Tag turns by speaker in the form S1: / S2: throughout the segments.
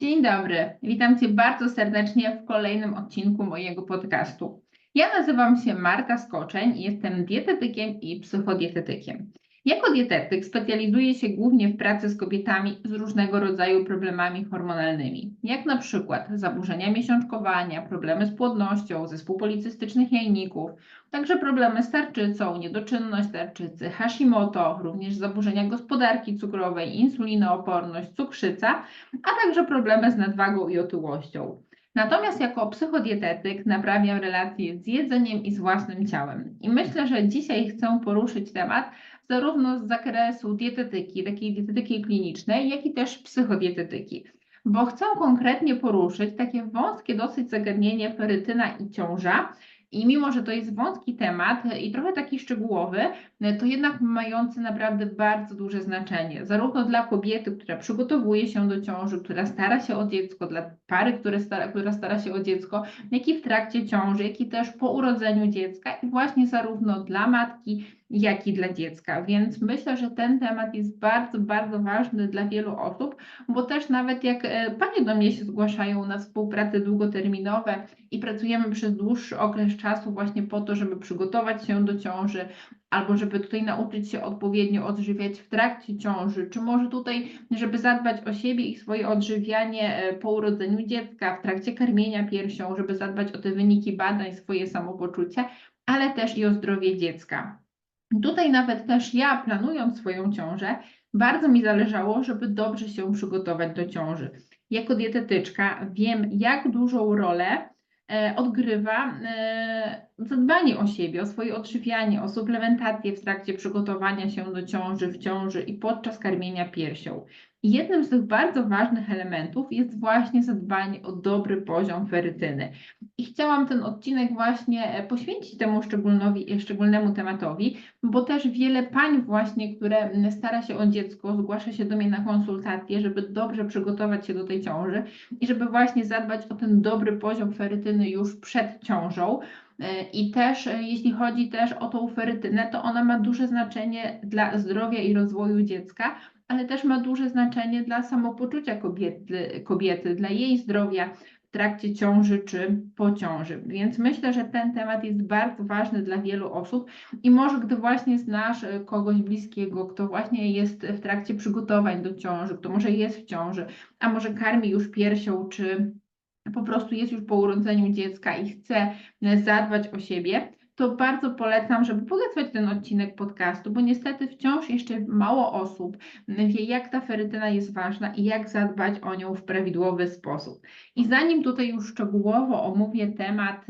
S1: Dzień dobry, witam Cię bardzo serdecznie w kolejnym odcinku mojego podcastu. Ja nazywam się Marta Skoczeń jestem dietetykiem i psychodietetykiem. Jako dietetyk specjalizuję się głównie w pracy z kobietami z różnego rodzaju problemami hormonalnymi, jak na przykład zaburzenia miesiączkowania, problemy z płodnością, zespół policystycznych jajników, także problemy z tarczycą, niedoczynność tarczycy, Hashimoto, również zaburzenia gospodarki cukrowej, insulinooporność, cukrzyca, a także problemy z nadwagą i otyłością. Natomiast jako psychodietetyk naprawiam relacje z jedzeniem i z własnym ciałem. I myślę, że dzisiaj chcę poruszyć temat zarówno z zakresu dietetyki, takiej dietetyki klinicznej, jak i też psychodietetyki. Bo chcę konkretnie poruszyć takie wąskie dosyć zagadnienie ferytyna i ciąża, i mimo, że to jest wąski temat i trochę taki szczegółowy, to jednak mający naprawdę bardzo duże znaczenie, zarówno dla kobiety, która przygotowuje się do ciąży, która stara się o dziecko, dla pary, które stara, która stara się o dziecko, jak i w trakcie ciąży, jak i też po urodzeniu dziecka. I właśnie zarówno dla matki, jak i dla dziecka. Więc myślę, że ten temat jest bardzo, bardzo ważny dla wielu osób, bo też nawet jak e, panie do mnie się zgłaszają na współprace długoterminowe i pracujemy przez dłuższy okres czasu właśnie po to, żeby przygotować się do ciąży, albo żeby tutaj nauczyć się odpowiednio odżywiać w trakcie ciąży, czy może tutaj, żeby zadbać o siebie i swoje odżywianie e, po urodzeniu dziecka, w trakcie karmienia piersią, żeby zadbać o te wyniki badań, swoje samopoczucie, ale też i o zdrowie dziecka. Tutaj nawet też ja, planując swoją ciążę, bardzo mi zależało, żeby dobrze się przygotować do ciąży. Jako dietetyczka wiem, jak dużą rolę e, odgrywa e, zadbanie o siebie, o swoje odżywianie, o suplementację w trakcie przygotowania się do ciąży, w ciąży i podczas karmienia piersią. I jednym z tych bardzo ważnych elementów jest właśnie zadbanie o dobry poziom ferytyny. I chciałam ten odcinek właśnie e, poświęcić temu szczególnowi, szczególnemu tematowi, bo też wiele pań właśnie, które stara się o dziecko, zgłasza się do mnie na konsultacje, żeby dobrze przygotować się do tej ciąży i żeby właśnie zadbać o ten dobry poziom ferytyny już przed ciążą. E, I też, e, jeśli chodzi też o tą ferytynę, to ona ma duże znaczenie dla zdrowia i rozwoju dziecka, ale też ma duże znaczenie dla samopoczucia kobiety, kobiety dla jej zdrowia w trakcie ciąży czy po ciąży. Więc myślę, że ten temat jest bardzo ważny dla wielu osób i może gdy właśnie znasz e, kogoś bliskiego, kto właśnie jest w trakcie przygotowań do ciąży, kto może jest w ciąży, a może karmi już piersią czy po prostu jest już po urodzeniu dziecka i chce zadbać o siebie, to bardzo polecam, żeby podesłać ten odcinek podcastu, bo niestety wciąż jeszcze mało osób wie, jak ta ferytyna jest ważna i jak zadbać o nią w prawidłowy sposób. I zanim tutaj już szczegółowo omówię temat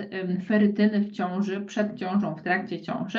S1: ferytyny w ciąży, przed ciążą, w trakcie ciąży,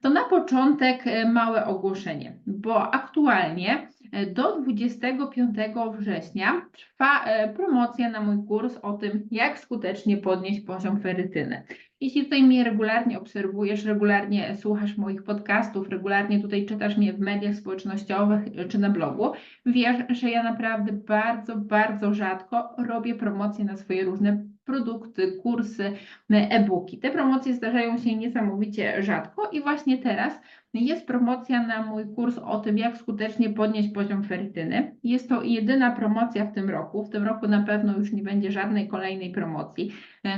S1: to na początek e, małe ogłoszenie, bo aktualnie do 25 września trwa e, promocja na mój kurs o tym, jak skutecznie podnieść poziom ferytyny. Jeśli tutaj mnie regularnie obserwujesz, regularnie słuchasz moich podcastów, regularnie tutaj czytasz mnie w mediach społecznościowych czy na blogu, wiesz, że ja naprawdę bardzo, bardzo rzadko robię promocje na swoje różne produkty, kursy, e-booki. Te promocje zdarzają się niesamowicie rzadko i właśnie teraz jest promocja na mój kurs o tym, jak skutecznie podnieść poziom ferytyny. Jest to jedyna promocja w tym roku. W tym roku na pewno już nie będzie żadnej kolejnej promocji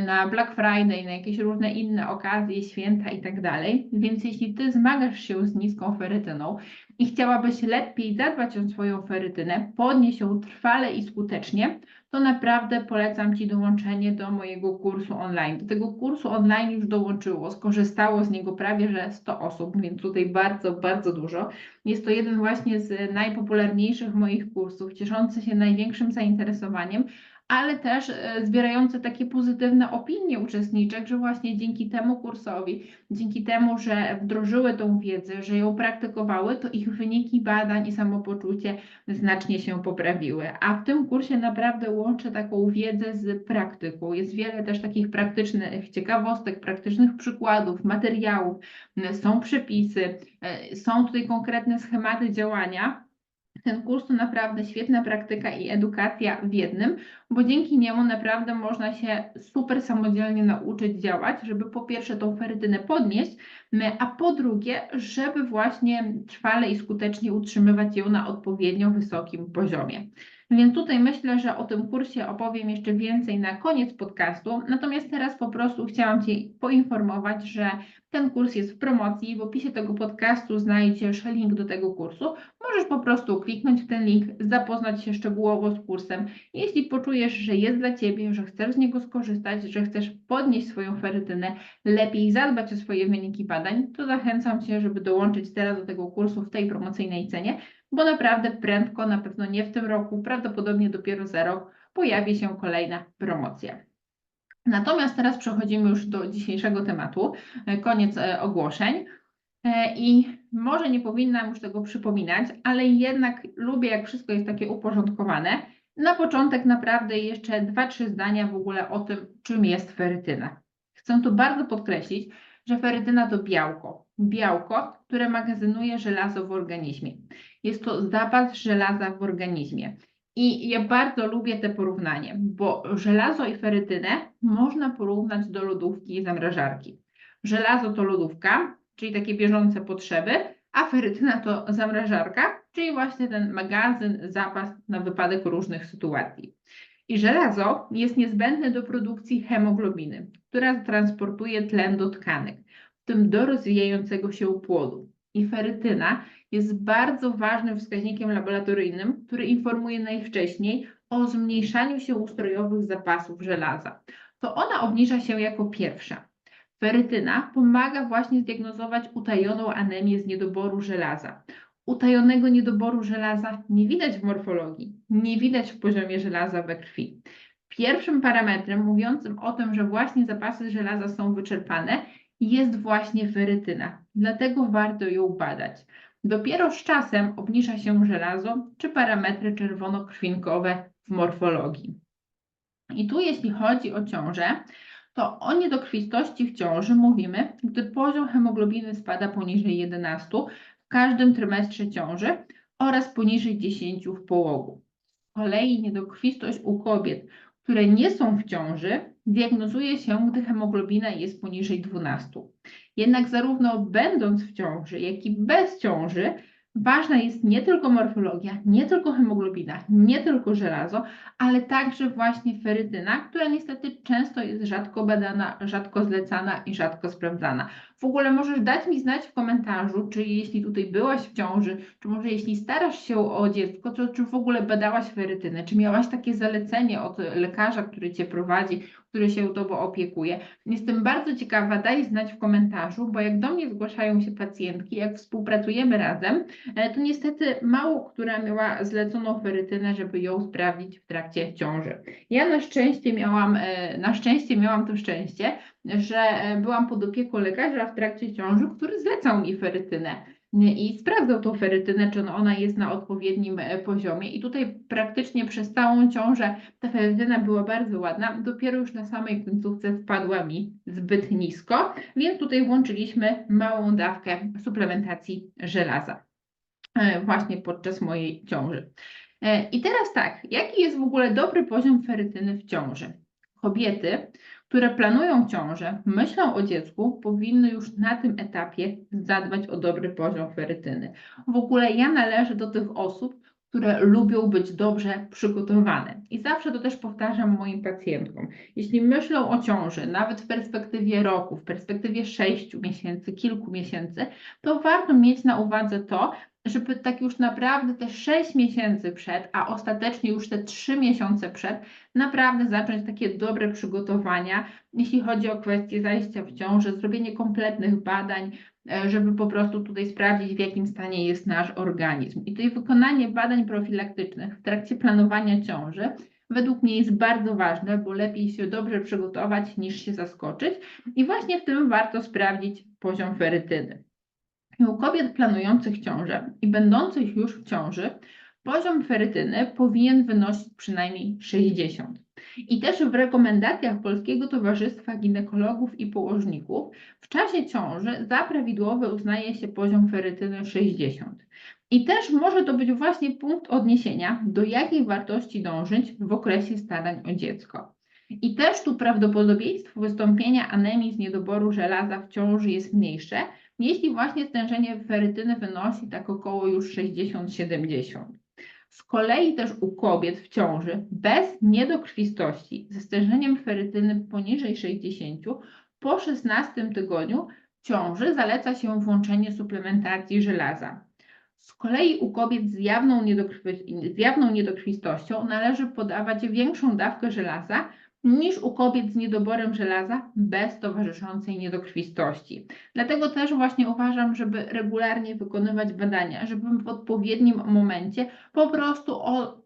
S1: na Black Friday, na jakieś różne inne okazje, święta i tak dalej. Więc jeśli Ty zmagasz się z niską ferytyną i chciałabyś lepiej zadbać o swoją ferytynę, podnieść ją trwale i skutecznie, to naprawdę polecam Ci dołączenie do mojego kursu online. Do tego kursu online już dołączyło, skorzystało z niego prawie że 100 osób, więc tutaj bardzo, bardzo dużo. Jest to jeden właśnie z najpopularniejszych moich kursów, cieszący się największym zainteresowaniem, ale też e, zbierające takie pozytywne opinie uczestniczek, że właśnie dzięki temu kursowi, dzięki temu, że wdrożyły tą wiedzę, że ją praktykowały, to ich wyniki badań i samopoczucie znacznie się poprawiły. A w tym kursie naprawdę łączę taką wiedzę z praktyką. Jest wiele też takich praktycznych ciekawostek, praktycznych przykładów, materiałów, są przepisy, e, są tutaj konkretne schematy działania ten kurs to naprawdę świetna praktyka i edukacja w jednym, bo dzięki niemu naprawdę można się super samodzielnie nauczyć działać, żeby po pierwsze tą ferytynę podnieść, a po drugie, żeby właśnie trwale i skutecznie utrzymywać ją na odpowiednio wysokim poziomie. Więc tutaj myślę, że o tym kursie opowiem jeszcze więcej na koniec podcastu. Natomiast teraz po prostu chciałam Cię poinformować, że ten kurs jest w promocji. W opisie tego podcastu znajdziesz link do tego kursu. Możesz po prostu kliknąć w ten link, zapoznać się szczegółowo z kursem. Jeśli poczujesz, że jest dla Ciebie, że chcesz z niego skorzystać, że chcesz podnieść swoją ferytynę, lepiej zadbać o swoje wyniki badań, to zachęcam Cię, żeby dołączyć teraz do tego kursu w tej promocyjnej cenie, bo naprawdę prędko, na pewno nie w tym roku, prawdopodobnie dopiero za rok pojawi się kolejna promocja. Natomiast teraz przechodzimy już do dzisiejszego tematu, e, koniec e, ogłoszeń. E, I może nie powinnam już tego przypominać, ale jednak lubię, jak wszystko jest takie uporządkowane. Na początek naprawdę jeszcze dwa, trzy zdania w ogóle o tym, czym jest ferytyna. Chcę tu bardzo podkreślić, że ferytyna to białko. Białko, które magazynuje żelazo w organizmie. Jest to zapas żelaza w organizmie. I ja bardzo lubię te porównanie, bo żelazo i ferytynę można porównać do lodówki i zamrażarki. Żelazo to lodówka, czyli takie bieżące potrzeby, a ferytyna to zamrażarka, czyli właśnie ten magazyn, zapas na wypadek różnych sytuacji. I żelazo jest niezbędne do produkcji hemoglobiny, która transportuje tlen do tkanek, w tym do rozwijającego się płodu. I ferytyna jest bardzo ważnym wskaźnikiem laboratoryjnym, który informuje najwcześniej o zmniejszaniu się ustrojowych zapasów żelaza. To ona obniża się jako pierwsza. Ferytyna pomaga właśnie zdiagnozować utajoną anemię z niedoboru żelaza. Utajonego niedoboru żelaza nie widać w morfologii, nie widać w poziomie żelaza we krwi. Pierwszym parametrem mówiącym o tym, że właśnie zapasy żelaza są wyczerpane, jest właśnie ferytyna. Dlatego warto ją badać. Dopiero z czasem obniża się żelazo czy parametry czerwonokrwinkowe w morfologii. I tu jeśli chodzi o ciążę, to o niedokrwistości w ciąży mówimy, gdy poziom hemoglobiny spada poniżej 11 w każdym trymestrze ciąży oraz poniżej 10 w połogu. Z kolei niedokrwistość u kobiet, które nie są w ciąży, diagnozuje się, gdy hemoglobina jest poniżej 12. Jednak zarówno będąc w ciąży, jak i bez ciąży, ważna jest nie tylko morfologia, nie tylko hemoglobina, nie tylko żelazo, ale także właśnie ferytyna, która niestety często jest rzadko badana, rzadko zlecana i rzadko sprawdzana. W ogóle możesz dać mi znać w komentarzu, czy jeśli tutaj byłaś w ciąży, czy może jeśli starasz się o dziecko, to czy w ogóle badałaś ferytynę, czy miałaś takie zalecenie od lekarza, który cię prowadzi, który się tobą opiekuje. Jestem bardzo ciekawa, daj znać w komentarzu, bo jak do mnie zgłaszają się pacjentki, jak współpracujemy razem, e, to niestety mało która miała zleconą ferytynę, żeby ją sprawdzić w trakcie ciąży. Ja na szczęście miałam, e, na szczęście miałam to szczęście, że e, byłam pod opieką lekarza w trakcie ciąży, który zlecał mi ferytynę i sprawdzał tą ferytynę, czy ona jest na odpowiednim e, poziomie. I tutaj praktycznie przez całą ciążę ta ferytyna była bardzo ładna. Dopiero już na samej końcówce spadła mi zbyt nisko, więc tutaj włączyliśmy małą dawkę suplementacji żelaza e, właśnie podczas mojej ciąży. I teraz tak, jaki jest w ogóle dobry poziom ferytyny w ciąży? Kobiety które planują ciążę, myślą o dziecku, powinny już na tym etapie zadbać o dobry poziom ferytyny. W ogóle ja należę do tych osób, które lubią być dobrze przygotowane. I zawsze to też powtarzam moim pacjentkom. Jeśli myślą o ciąży, nawet w perspektywie roku, w perspektywie sześciu miesięcy, kilku miesięcy, to warto mieć na uwadze to, żeby tak już naprawdę te 6 miesięcy przed, a ostatecznie już te 3 miesiące przed, naprawdę zacząć takie dobre przygotowania, jeśli chodzi o kwestię zajścia w ciążę, zrobienie kompletnych badań, e, żeby po prostu tutaj sprawdzić, w jakim stanie jest nasz organizm. I tutaj wykonanie badań profilaktycznych w trakcie planowania ciąży według mnie jest bardzo ważne, bo lepiej się dobrze przygotować niż się zaskoczyć i właśnie w tym warto sprawdzić poziom ferytyny. U kobiet planujących ciążę i będących już w ciąży poziom ferytyny powinien wynosić przynajmniej 60. I też w rekomendacjach Polskiego Towarzystwa Ginekologów i Położników w czasie ciąży za prawidłowy uznaje się poziom ferytyny 60. I też może to być właśnie punkt odniesienia, do jakiej wartości dążyć w okresie starań o dziecko. I też tu prawdopodobieństwo wystąpienia anemii z niedoboru żelaza w ciąży jest mniejsze, jeśli właśnie stężenie ferytyny wynosi tak około już 60-70. Z kolei też u kobiet w ciąży bez niedokrwistości ze stężeniem ferytyny poniżej 60 po 16 tygodniu ciąży zaleca się włączenie suplementacji żelaza. Z kolei u kobiet z jawną, niedokrwi- z jawną niedokrwistością należy podawać większą dawkę żelaza niż u kobiet z niedoborem żelaza bez towarzyszącej niedokrwistości. Dlatego też właśnie uważam, żeby regularnie wykonywać badania, żeby w odpowiednim momencie po prostu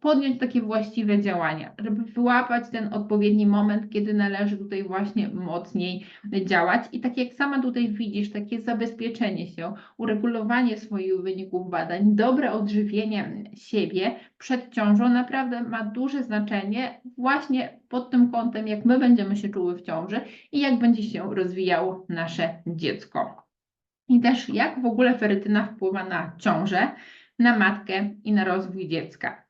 S1: podjąć takie właściwe działania, żeby wyłapać ten odpowiedni moment, kiedy należy tutaj właśnie mocniej działać. I tak jak sama tutaj widzisz, takie zabezpieczenie się, uregulowanie swoich wyników badań, dobre odżywienie siebie przed ciążą naprawdę ma duże znaczenie właśnie pod tym kątem, jak my będziemy się czuły w ciąży i jak będzie się rozwijało nasze dziecko. I też jak w ogóle ferytyna wpływa na ciążę, na matkę i na rozwój dziecka.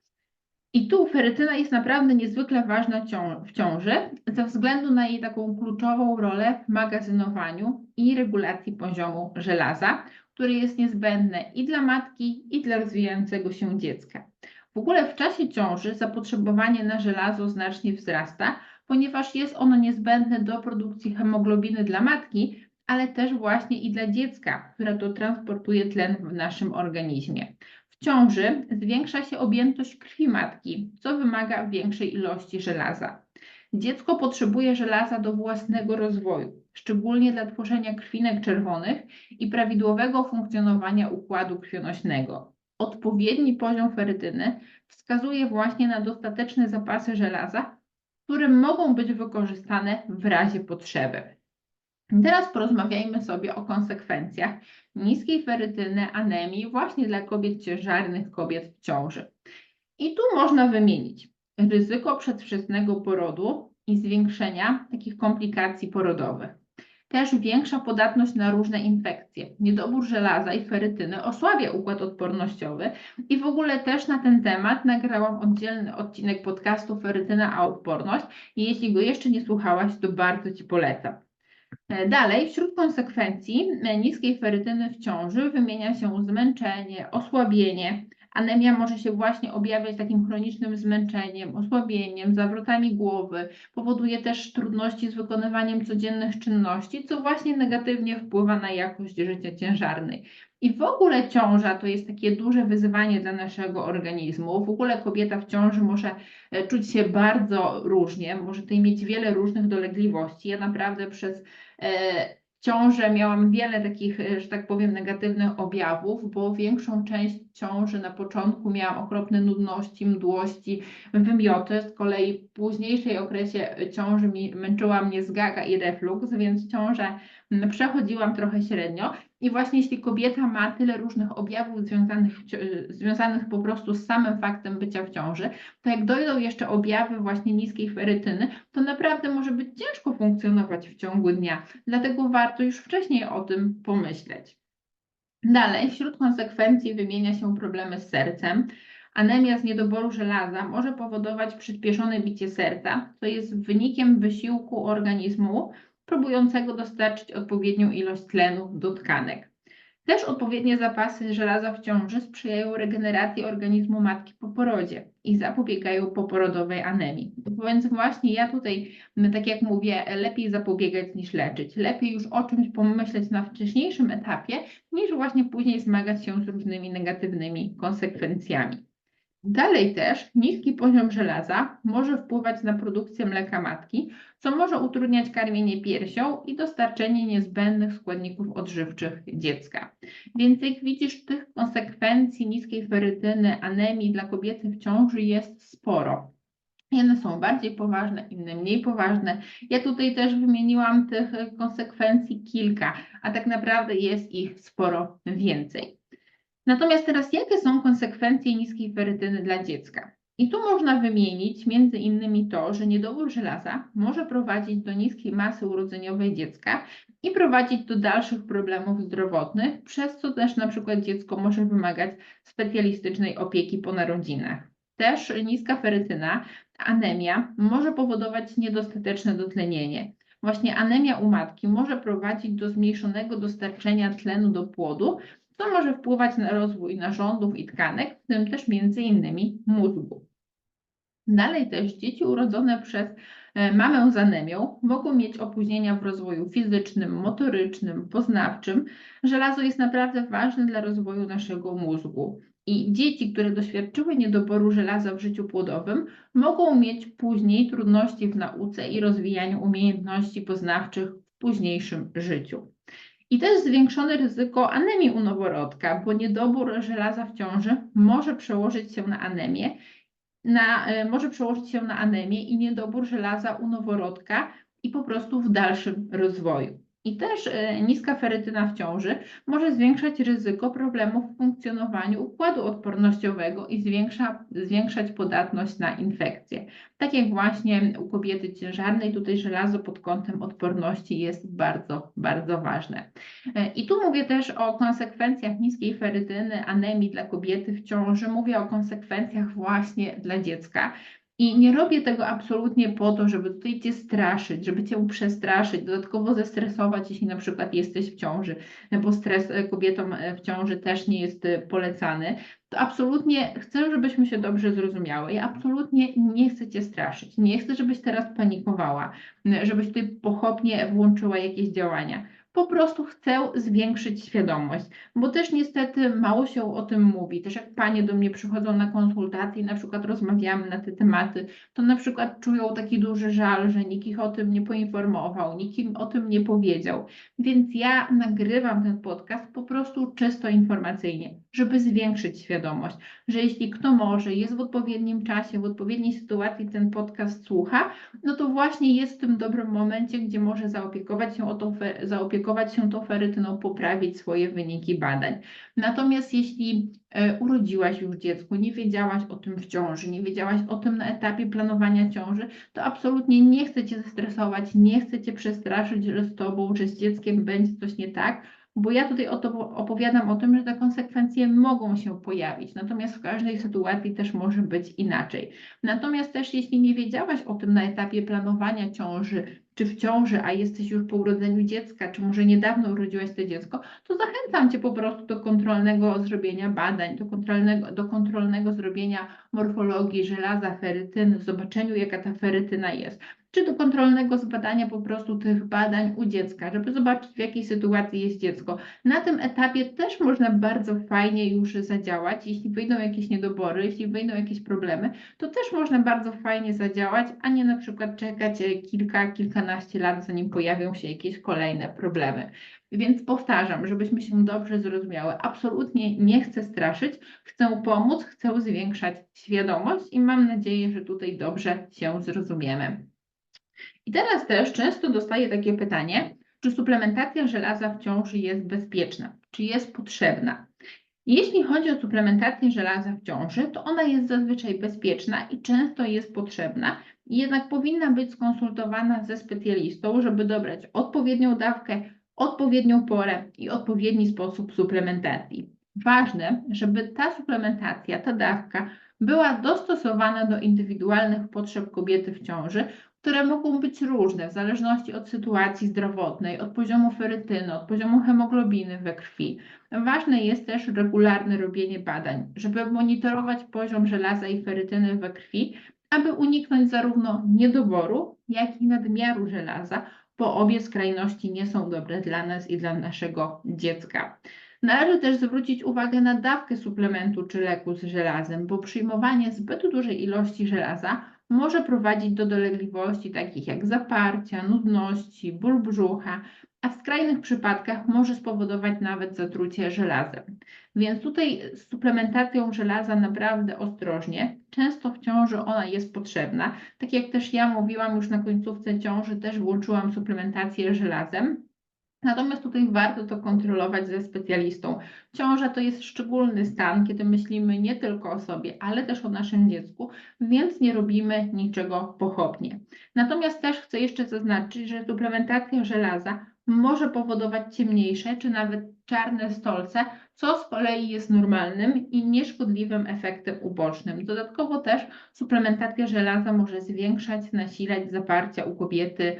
S1: I tu ferytyna jest naprawdę niezwykle ważna w ciąży ze względu na jej taką kluczową rolę w magazynowaniu i regulacji poziomu żelaza, który jest niezbędny i dla matki, i dla rozwijającego się dziecka. W ogóle w czasie ciąży zapotrzebowanie na żelazo znacznie wzrasta, ponieważ jest ono niezbędne do produkcji hemoglobiny dla matki, ale też właśnie i dla dziecka, które to transportuje tlen w naszym organizmie. W ciąży zwiększa się objętość krwi matki, co wymaga większej ilości żelaza. Dziecko potrzebuje żelaza do własnego rozwoju, szczególnie dla tworzenia krwinek czerwonych i prawidłowego funkcjonowania układu krwionośnego. Odpowiedni poziom ferytyny wskazuje właśnie na dostateczne zapasy żelaza, które mogą być wykorzystane w razie potrzeby. Teraz porozmawiajmy sobie o konsekwencjach niskiej ferytyny, anemii właśnie dla kobiet ciężarnych, kobiet w ciąży. I tu można wymienić ryzyko przedwczesnego porodu i zwiększenia takich komplikacji porodowych. Też większa podatność na różne infekcje. Niedobór żelaza i ferytyny osłabia układ odpornościowy i w ogóle też na ten temat nagrałam oddzielny odcinek podcastu Ferytyna a odporność i jeśli go jeszcze nie słuchałaś, to bardzo Ci polecam. E, Dalej, wśród konsekwencji e, niskiej ferytyny w ciąży wymienia się zmęczenie, osłabienie. Anemia może się właśnie objawiać takim chronicznym zmęczeniem, osłabieniem, zawrotami głowy. Powoduje też trudności z wykonywaniem codziennych czynności, co właśnie negatywnie wpływa na jakość życia ciężarnej. I w ogóle ciąża to jest takie duże wyzwanie dla naszego organizmu. W ogóle kobieta w ciąży może e, czuć się bardzo różnie, może tutaj mieć wiele różnych dolegliwości. Ja naprawdę przez e, ciążę miałam wiele takich, e, że tak powiem, negatywnych objawów, bo większą część ciąży na początku miałam okropne nudności, mdłości, wymioty. Z kolei w późniejszej okresie ciąży mi, męczyła mnie zgaga i refluks, więc ciążę m, przechodziłam trochę średnio. I właśnie jeśli kobieta ma tyle różnych objawów związanych, związanych po prostu z samym faktem bycia w ciąży, to jak dojdą jeszcze objawy właśnie niskiej ferytyny, to naprawdę może być ciężko funkcjonować w ciągu dnia. Dlatego warto już wcześniej o tym pomyśleć. Dalej, wśród konsekwencji wymienia się problemy z sercem. Anemia z niedoboru żelaza może powodować przyspieszone bicie serca, co jest wynikiem wysiłku organizmu próbującego dostarczyć odpowiednią ilość tlenu do tkanek. Też odpowiednie zapasy żelaza w ciąży sprzyjają regeneracji organizmu matki po porodzie i zapobiegają poporodowej anemii. Więc właśnie ja tutaj, tak jak mówię, lepiej zapobiegać niż leczyć. Lepiej już o czymś pomyśleć na wcześniejszym etapie, niż właśnie później zmagać się z różnymi negatywnymi konsekwencjami. Dalej też niski poziom żelaza może wpływać na produkcję mleka matki, co może utrudniać karmienie piersią i dostarczenie niezbędnych składników odżywczych dziecka. Więc jak widzisz, tych konsekwencji niskiej ferytyny, anemii dla kobiety w ciąży jest sporo. Jedne są bardziej poważne, inne mniej poważne. Ja tutaj też wymieniłam tych konsekwencji kilka, a tak naprawdę jest ich sporo więcej. Natomiast teraz jakie są konsekwencje niskiej ferytyny dla dziecka? I tu można wymienić między innymi to, że niedobór żelaza może prowadzić do niskiej masy urodzeniowej dziecka i prowadzić do dalszych problemów zdrowotnych, przez co też na przykład dziecko może wymagać specjalistycznej opieki po narodzinach. Też niska ferytyna, anemia może powodować niedostateczne dotlenienie. Właśnie anemia u matki może prowadzić do zmniejszonego dostarczenia tlenu do płodu, co może wpływać na rozwój narządów i tkanek, w tym też innymi mózgu. Dalej też dzieci urodzone przez e, mamę z anemią mogą mieć opóźnienia w rozwoju fizycznym, motorycznym, poznawczym. Żelazo jest naprawdę ważne dla rozwoju naszego mózgu. I dzieci, które doświadczyły niedoboru żelaza w życiu płodowym, mogą mieć później trudności w nauce i rozwijaniu umiejętności poznawczych w późniejszym życiu. I też zwiększone ryzyko anemii u noworodka, bo niedobór żelaza w ciąży może przełożyć się na anemię na, e, może przełożyć się na anemię i niedobór żelaza u noworodka i po prostu w dalszym rozwoju. I też e, niska ferytyna w ciąży może zwiększać ryzyko problemów w funkcjonowaniu układu odpornościowego i zwiększa, zwiększać podatność na infekcje. Tak jak właśnie u kobiety ciężarnej, tutaj żelazo pod kątem odporności jest bardzo, bardzo ważne. E, I tu mówię też o konsekwencjach niskiej ferytyny, anemii dla kobiety w ciąży. Mówię o konsekwencjach właśnie dla dziecka. I nie robię tego absolutnie po to, żeby tutaj cię straszyć, żeby cię przestraszyć, dodatkowo zestresować, jeśli na przykład jesteś w ciąży, bo stres e, kobietom e, w ciąży też nie jest e, polecany. To absolutnie chcę, żebyśmy się dobrze zrozumiały. Ja absolutnie nie chcę cię straszyć. Nie chcę, żebyś teraz panikowała, żebyś tutaj pochopnie włączyła jakieś działania po prostu chcę zwiększyć świadomość, bo też niestety mało się o tym mówi. Też jak panie do mnie przychodzą na konsultacje i na przykład rozmawiamy na te tematy, to na przykład czują taki duży żal, że nikt ich o tym nie poinformował, nikt im o tym nie powiedział. Więc ja nagrywam ten podcast po prostu czysto informacyjnie, żeby zwiększyć świadomość, że jeśli kto może, jest w odpowiednim czasie, w odpowiedniej sytuacji ten podcast słucha, no to właśnie jest w tym dobrym momencie, gdzie może zaopiekować się o tą, zaopiekować zaopiekować się tą ferytyną, poprawić swoje wyniki badań. Natomiast jeśli e, urodziłaś już dziecko, nie wiedziałaś o tym w ciąży, nie wiedziałaś o tym na etapie planowania ciąży, to absolutnie nie chcę Cię zestresować, nie chcę Cię przestraszyć, że z Tobą, że z dzieckiem będzie coś nie tak, bo ja tutaj opowiadam o tym, że te konsekwencje mogą się pojawić, natomiast w każdej sytuacji też może być inaczej. Natomiast też jeśli nie wiedziałaś o tym na etapie planowania ciąży, czy w ciąży, a jesteś już po urodzeniu dziecka, czy może niedawno urodziłaś to dziecko, to zachęcam Cię po prostu do kontrolnego zrobienia badań, do kontrolnego, do kontrolnego zrobienia morfologii żelaza, ferytyny, zobaczeniu jaka ta ferytyna jest czy do kontrolnego zbadania po prostu tych badań u dziecka, żeby zobaczyć w jakiej sytuacji jest dziecko. Na tym etapie też można bardzo fajnie już zadziałać, jeśli wyjdą jakieś niedobory, jeśli wyjdą jakieś problemy, to też można bardzo fajnie zadziałać, a nie na przykład czekać kilka, kilkanaście lat, zanim pojawią się jakieś kolejne problemy. Więc powtarzam, żebyśmy się dobrze zrozumiały. Absolutnie nie chcę straszyć, chcę pomóc, chcę zwiększać świadomość i mam nadzieję, że tutaj dobrze się zrozumiemy. I teraz też często dostaję takie pytanie, czy suplementacja żelaza w ciąży jest bezpieczna, czy jest potrzebna. Jeśli chodzi o suplementację żelaza w ciąży, to ona jest zazwyczaj bezpieczna i często jest potrzebna, jednak powinna być skonsultowana ze specjalistą, żeby dobrać odpowiednią dawkę, odpowiednią porę i odpowiedni sposób suplementacji. Ważne, żeby ta suplementacja, ta dawka była dostosowana do indywidualnych potrzeb kobiety w ciąży, które mogą być różne w zależności od sytuacji zdrowotnej, od poziomu ferytyny, od poziomu hemoglobiny we krwi. Ważne jest też regularne robienie badań, żeby monitorować poziom żelaza i ferytyny we krwi, aby uniknąć zarówno niedoboru, jak i nadmiaru żelaza, bo obie skrajności nie są dobre dla nas i dla naszego dziecka. Należy też zwrócić uwagę na dawkę suplementu czy leku z żelazem, bo przyjmowanie zbyt dużej ilości żelaza może prowadzić do dolegliwości takich jak zaparcia, nudności, ból brzucha, a w skrajnych przypadkach może spowodować nawet zatrucie żelazem. Więc tutaj z suplementacją żelaza naprawdę ostrożnie. Często w ciąży ona jest potrzebna. Tak jak też ja mówiłam już na końcówce ciąży, też włączyłam suplementację żelazem. Natomiast tutaj warto to kontrolować ze specjalistą. Ciąża to jest szczególny stan, kiedy myślimy nie tylko o sobie, ale też o naszym dziecku, więc nie robimy niczego pochopnie. Natomiast też chcę jeszcze zaznaczyć, że suplementacja żelaza może powodować ciemniejsze czy nawet czarne stolce, co z kolei jest normalnym i nieszkodliwym efektem ubocznym. Dodatkowo też suplementacja żelaza może zwiększać, nasilać zaparcia u kobiety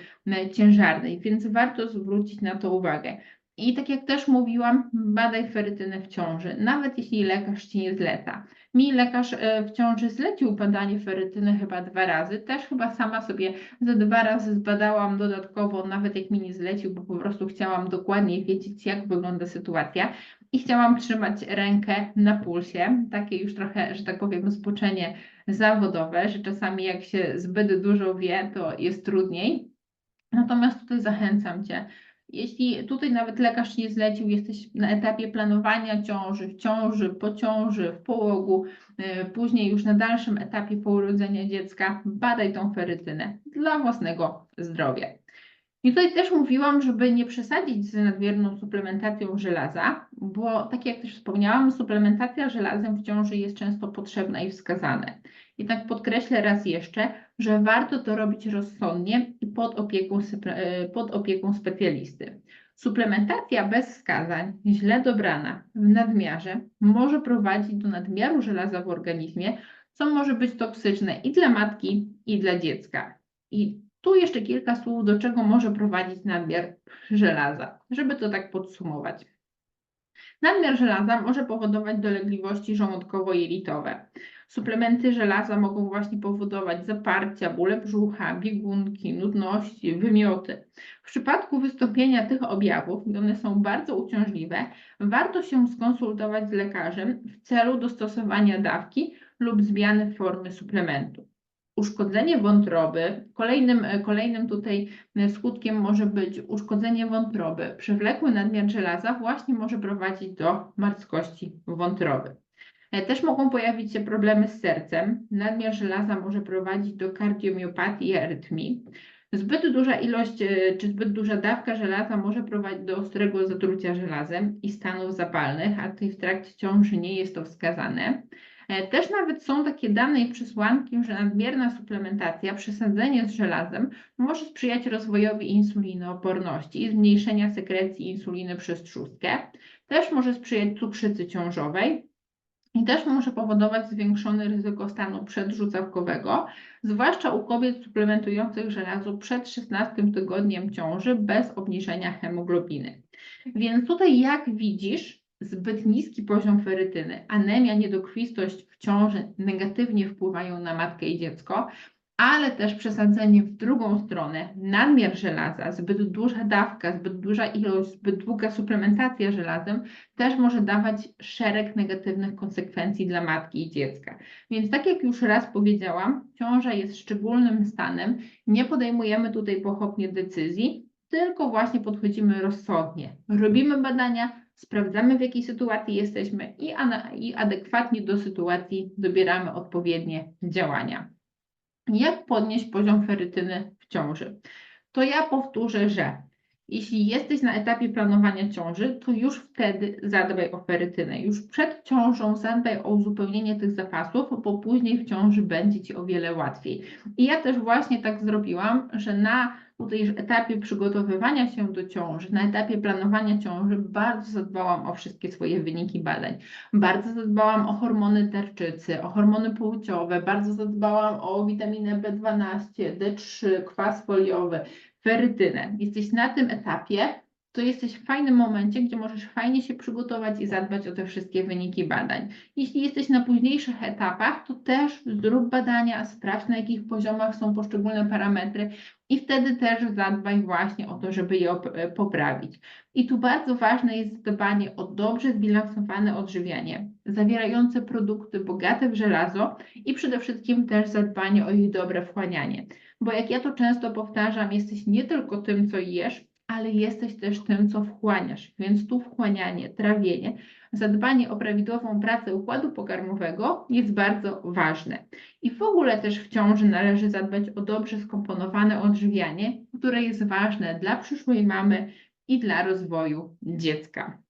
S1: ciężarnej, więc warto zwrócić na to uwagę. I tak jak też mówiłam, badaj ferytynę w ciąży, nawet jeśli lekarz ci nie zleca. Mi lekarz e, w ciąży zlecił badanie ferytyny chyba dwa razy. Też chyba sama sobie ze dwa razy zbadałam dodatkowo, nawet jak mi nie zlecił, bo po prostu chciałam dokładniej wiedzieć, jak wygląda sytuacja i chciałam trzymać rękę na pulsie. Takie już trochę, że tak powiem, zboczenie zawodowe, że czasami jak się zbyt dużo wie, to jest trudniej. Natomiast tutaj zachęcam Cię, jeśli tutaj nawet lekarz nie zlecił, jesteś na etapie planowania ciąży, w ciąży, po ciąży, w połogu, y, później już na dalszym etapie po urodzeniu dziecka, badaj tą ferytynę dla własnego zdrowia. I tutaj też mówiłam, żeby nie przesadzić z nadmierną suplementacją żelaza, bo tak jak też wspomniałam, suplementacja żelazem w ciąży jest często potrzebna i wskazane. Jednak podkreślę raz jeszcze, że warto to robić rozsądnie i pod opieką, e, pod opieką specjalisty. Suplementacja bez wskazań, źle dobrana, w nadmiarze, może prowadzić do nadmiaru żelaza w organizmie, co może być toksyczne i dla matki, i dla dziecka. I tu jeszcze kilka słów, do czego może prowadzić nadmiar żelaza, żeby to tak podsumować. Nadmiar żelaza może powodować dolegliwości żołądkowo-jelitowe. Suplementy żelaza mogą właśnie powodować zaparcia, bóle brzucha, biegunki, nudności, wymioty. W przypadku wystąpienia tych objawów, i one są bardzo uciążliwe, warto się skonsultować z lekarzem w celu dostosowania dawki lub zmiany formy suplementu. Uszkodzenie wątroby, kolejnym, kolejnym tutaj skutkiem może być uszkodzenie wątroby. Przewlekły nadmiar żelaza właśnie może prowadzić do martwości wątroby. E, też mogą pojawić się problemy z sercem. Nadmiar żelaza może prowadzić do kardiomiopatii i arytmii. Zbyt duża ilość e, czy zbyt duża dawka żelaza może prowadzić do ostrego zatrucia żelazem i stanów zapalnych, a tutaj w trakcie ciąży nie jest to wskazane. E, też nawet są takie dane i przesłanki, że nadmierna suplementacja, przesadzenie z żelazem może sprzyjać rozwojowi insulinooporności i zmniejszenia sekrecji insuliny przez trzustkę. Też może sprzyjać cukrzycy ciążowej, i też może powodować zwiększone ryzyko stanu przedrzucawkowego, zwłaszcza u kobiet suplementujących żelazo przed 16 tygodniem ciąży bez obniżenia hemoglobiny. Więc tutaj jak widzisz, zbyt niski poziom ferytyny, anemia, niedokrwistość w ciąży negatywnie wpływają na matkę i dziecko, ale też przesadzenie w drugą stronę, nadmiar żelaza, zbyt duża dawka, zbyt duża ilość, zbyt długa suplementacja żelazem też może dawać szereg negatywnych konsekwencji dla matki i dziecka. Więc tak jak już raz powiedziałam, ciąża jest szczególnym stanem, nie podejmujemy tutaj pochopnie decyzji, tylko właśnie podchodzimy rozsądnie. Robimy badania, sprawdzamy w jakiej sytuacji jesteśmy i, i adekwatnie do sytuacji dobieramy odpowiednie działania. Jak podnieść poziom ferytyny w ciąży? To ja powtórzę, że jeśli jesteś na etapie planowania ciąży, to już wtedy zadbaj o ferytynę. Już przed ciążą zadbaj o uzupełnienie tych zapasów, bo później w ciąży będzie Ci o wiele łatwiej. I ja też właśnie tak zrobiłam, że na tutaj etapie przygotowywania się do ciąży, na etapie planowania ciąży bardzo zadbałam o wszystkie swoje wyniki badań. Bardzo zadbałam o hormony tarczycy, o hormony płciowe, bardzo zadbałam o witaminę B12, D3, kwas foliowy, ferytynę. Jesteś na tym etapie, to jesteś w fajnym momencie, gdzie możesz fajnie się przygotować i zadbać o te wszystkie wyniki badań. Jeśli jesteś na późniejszych etapach, to też zrób badania, sprawdź na jakich poziomach są poszczególne parametry i wtedy też zadbaj właśnie o to, żeby je e, poprawić. I tu bardzo ważne jest dbanie o dobrze zbilansowane odżywianie, zawierające produkty bogate w żelazo i przede wszystkim też zadbanie o ich dobre wchłanianie. Bo jak ja to często powtarzam, jesteś nie tylko tym, co jesz, ale jesteś też tym, co wchłaniasz. Więc tu wchłanianie, trawienie, zadbanie o prawidłową pracę układu pokarmowego jest bardzo ważne. I w ogóle też w ciąży należy zadbać o dobrze skomponowane odżywianie, które jest ważne dla przyszłej mamy i dla rozwoju dziecka.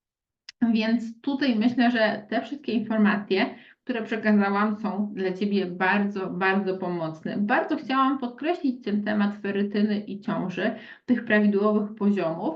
S1: Więc tutaj myślę, że te wszystkie informacje które przekazałam, są dla Ciebie bardzo, bardzo pomocne. Bardzo chciałam podkreślić ten temat ferytyny i ciąży, tych prawidłowych poziomów,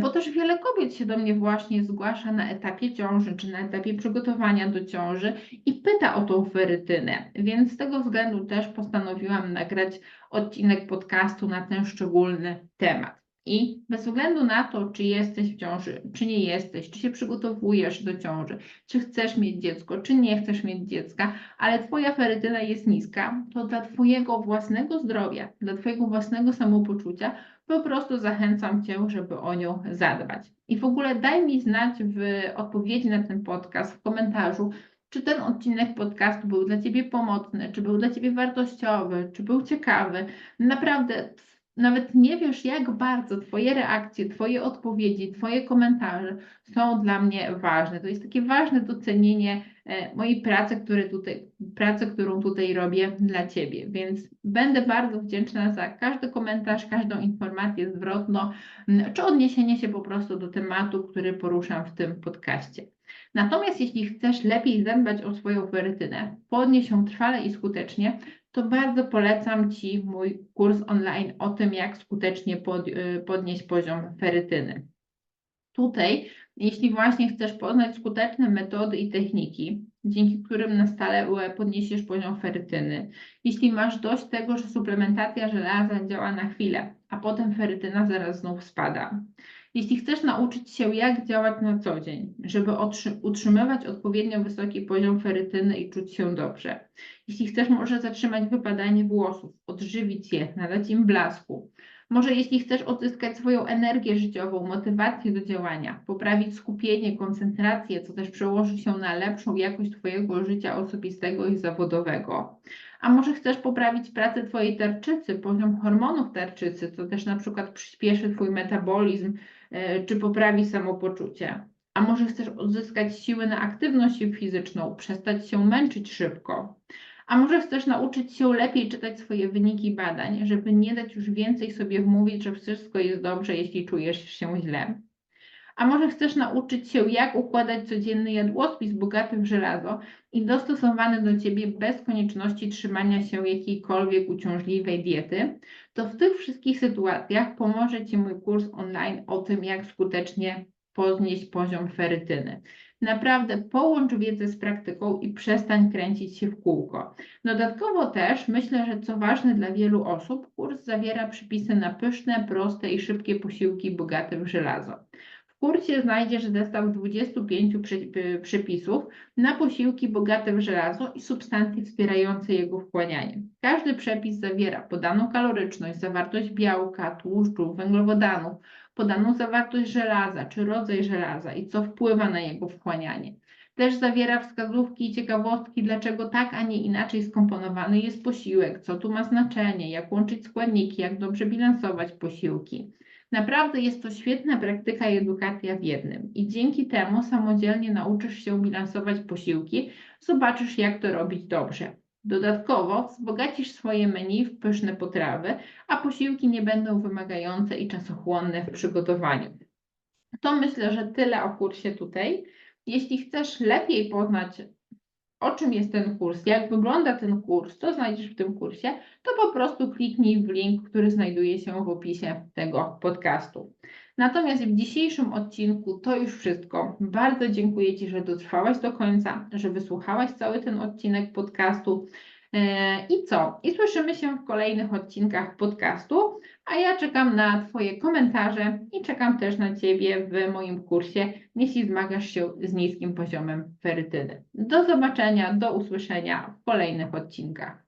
S1: bo też wiele kobiet się do mnie właśnie zgłasza na etapie ciąży, czy na etapie przygotowania do ciąży i pyta o tą ferytynę. Więc z tego względu też postanowiłam nagrać odcinek podcastu na ten szczególny temat. I bez względu na to, czy jesteś w ciąży, czy nie jesteś, czy się przygotowujesz do ciąży, czy chcesz mieć dziecko, czy nie chcesz mieć dziecka, ale Twoja ferytyna jest niska, to dla Twojego własnego zdrowia, dla Twojego własnego samopoczucia po prostu zachęcam Cię, żeby o nią zadbać. I w ogóle daj mi znać w odpowiedzi na ten podcast, w komentarzu, czy ten odcinek podcastu był dla Ciebie pomocny, czy był dla Ciebie wartościowy, czy był ciekawy. Naprawdę nawet nie wiesz, jak bardzo Twoje reakcje, Twoje odpowiedzi, Twoje komentarze są dla mnie ważne. To jest takie ważne docenienie e, mojej pracy, które tutaj, pracy, którą tutaj robię dla Ciebie. Więc będę bardzo wdzięczna za każdy komentarz, każdą informację zwrotną, czy odniesienie się po prostu do tematu, który poruszam w tym podcaście. Natomiast jeśli chcesz lepiej zadbać o swoją ferytynę, podnieść ją trwale i skutecznie, to bardzo polecam Ci mój kurs online o tym, jak skutecznie pod, y, podnieść poziom ferytyny. Tutaj, jeśli właśnie chcesz poznać skuteczne metody i techniki, dzięki którym na stałe podniesiesz poziom ferytyny, jeśli masz dość tego, że suplementacja żelaza działa na chwilę, a potem ferytyna zaraz znów spada, jeśli chcesz nauczyć się, jak działać na co dzień, żeby utrzymywać odpowiednio wysoki poziom ferytyny i czuć się dobrze, jeśli chcesz może zatrzymać wypadanie włosów, odżywić je, nadać im blasku, może jeśli chcesz odzyskać swoją energię życiową, motywację do działania, poprawić skupienie, koncentrację, co też przełoży się na lepszą jakość Twojego życia osobistego i zawodowego. A może chcesz poprawić pracę Twojej tarczycy, poziom hormonów tarczycy, co też na przykład przyspieszy Twój metabolizm, E, czy poprawi samopoczucie. A może chcesz odzyskać siły na aktywność fizyczną, przestać się męczyć szybko. A może chcesz nauczyć się lepiej czytać swoje wyniki badań, żeby nie dać już więcej sobie wmówić, że wszystko jest dobrze, jeśli czujesz się źle. A może chcesz nauczyć się, jak układać codzienny jadłospis bogaty w żelazo i dostosowany do Ciebie bez konieczności trzymania się jakiejkolwiek uciążliwej diety, to w tych wszystkich sytuacjach pomoże Ci mój kurs online o tym, jak skutecznie podnieść poziom ferytyny. Naprawdę połącz wiedzę z praktyką i przestań kręcić się w kółko. Dodatkowo też myślę, że co ważne dla wielu osób, kurs zawiera przypisy na pyszne, proste i szybkie posiłki bogate w żelazo kursie znajdziesz zestaw 25 przepisów na posiłki bogate w żelazo i substancje wspierające jego wchłanianie. Każdy przepis zawiera podaną kaloryczność, zawartość białka, tłuszczu, węglowodanów, podaną zawartość żelaza czy rodzaj żelaza i co wpływa na jego wchłanianie. Też zawiera wskazówki i ciekawostki, dlaczego tak, a nie inaczej skomponowany jest posiłek, co tu ma znaczenie, jak łączyć składniki, jak dobrze bilansować posiłki. Naprawdę jest to świetna praktyka i edukacja w jednym i dzięki temu samodzielnie nauczysz się bilansować posiłki, zobaczysz jak to robić dobrze. Dodatkowo wzbogacisz swoje menu w pyszne potrawy, a posiłki nie będą wymagające i czasochłonne w przygotowaniu. To myślę, że tyle o kursie tutaj. Jeśli chcesz lepiej poznać o czym jest ten kurs, jak wygląda ten kurs, co znajdziesz w tym kursie, to po prostu kliknij w link, który znajduje się w opisie tego podcastu. Natomiast w dzisiejszym odcinku to już wszystko. Bardzo dziękuję Ci, że dotrwałaś do końca, że wysłuchałaś cały ten odcinek podcastu. E, I co? I słyszymy się w kolejnych odcinkach podcastu, a ja czekam na Twoje komentarze i czekam też na Ciebie w moim kursie, jeśli zmagasz się z niskim poziomem ferytyny. Do zobaczenia, do usłyszenia w kolejnych odcinkach.